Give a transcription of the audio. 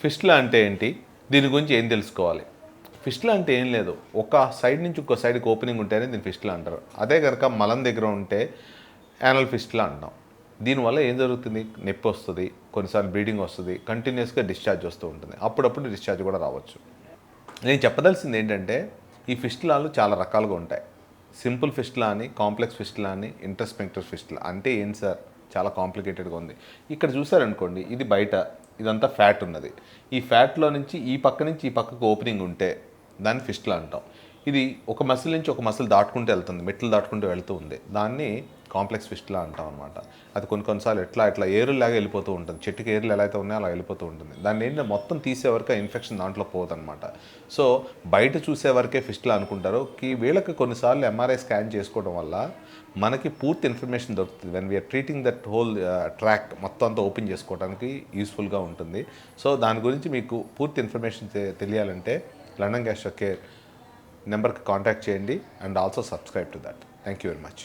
Fistula అంటే ఏంటి? దీని గురించి ఏం తెలుసుకోవాలి? ఫిస్ట్లా అంటే ఏం లేదు. ఒక సైడ్ నుంచి ఇంకో సైడ్కి ఓపెనింగ్ ఉంటేనే దీన్ని ఫిస్ట్లా అంటారు. అదే కనుక మలం దగ్గర ఉంటే యానల్ ఫిస్ట్లా అంటాం. దీనివల్ల ఏం జరుగుతుంది? నొప్పి వస్తుంది కొన్నిసార్లు బ్లీడింగ్ వస్తుంది కంటిన్యూస్గా డిశ్చార్జ్ వస్తూ ఉంటుంది. అప్పుడప్పుడు డిశ్చార్జ్ కూడా రావచ్చు. నేను చెప్పదలసింది ఏంటంటే ఈ ఫిస్ట్లాలు చాలా రకాలుగా ఉంటాయి. సింపుల్ ఫిస్ట్లా అని కాంప్లెక్స్ ఫిస్ట్లా అని ఇంటర్స్పెక్టర్ ఫిస్ట్లా. అంటే ఏంటి సార్? చాలా కాంప్లికేటెడ్గా ఉంది. ఇక్కడ చూసారనుకోండి ఇది బయట ఇదంతా ఫ్యాట్ ఉన్నది. ఈ ఫ్యాట్లో నుంచి ఈ పక్క నుంచి ఈ పక్కకు ఓపెనింగ్ ఉంటే దాన్ని ఫిస్టులా అంటాం. ఇది ఒక మసిల్ నుంచి ఒక మసిల్ దాటుకుంటూ వెళ్తుంది మెట్లు దాటుకుంటూ వెళ్తూ ఉంది. దాన్ని కాంప్లెక్స్ ఫిస్టులా అంటాం అనమాట అది కొన్ని కొన్నిసార్లు ఎట్లా ఇట్లా ఏరులాగా వెళ్ళిపోతూ ఉంటుంది. చెట్టుకి ఏరులు ఎలా అయితే ఉన్నాయో అలా వెళ్ళిపోతూ ఉంటుంది. దాన్ని ఏంటంటే మొత్తం తీసే వరకు ఇన్ఫెక్షన్ దాంట్లో పోదన్నమాట. సో బయట చూసే వరకే ఫిస్టులా అనుకుంటారు. కి వీళ్ళకి కొన్నిసార్లు ఎంఆర్ఐ స్కాన్ చేసుకోవడం వల్ల మనకి పూర్తి ఇన్ఫర్మేషన్ దొరుకుతుంది. When we're treating that whole track మొత్తం అంతా ఓపెన్ చేసుకోవడానికి యూస్ఫుల్గా ఉంటుంది. సో దాని గురించి మీకు పూర్తి ఇన్ఫర్మేషన్ తెలియాలంటే లండన్ గ్యాస్ట్రో కేర్ నెంబర్కి కాంటాక్ట్ చేయండి and also subscribe to that thank you very much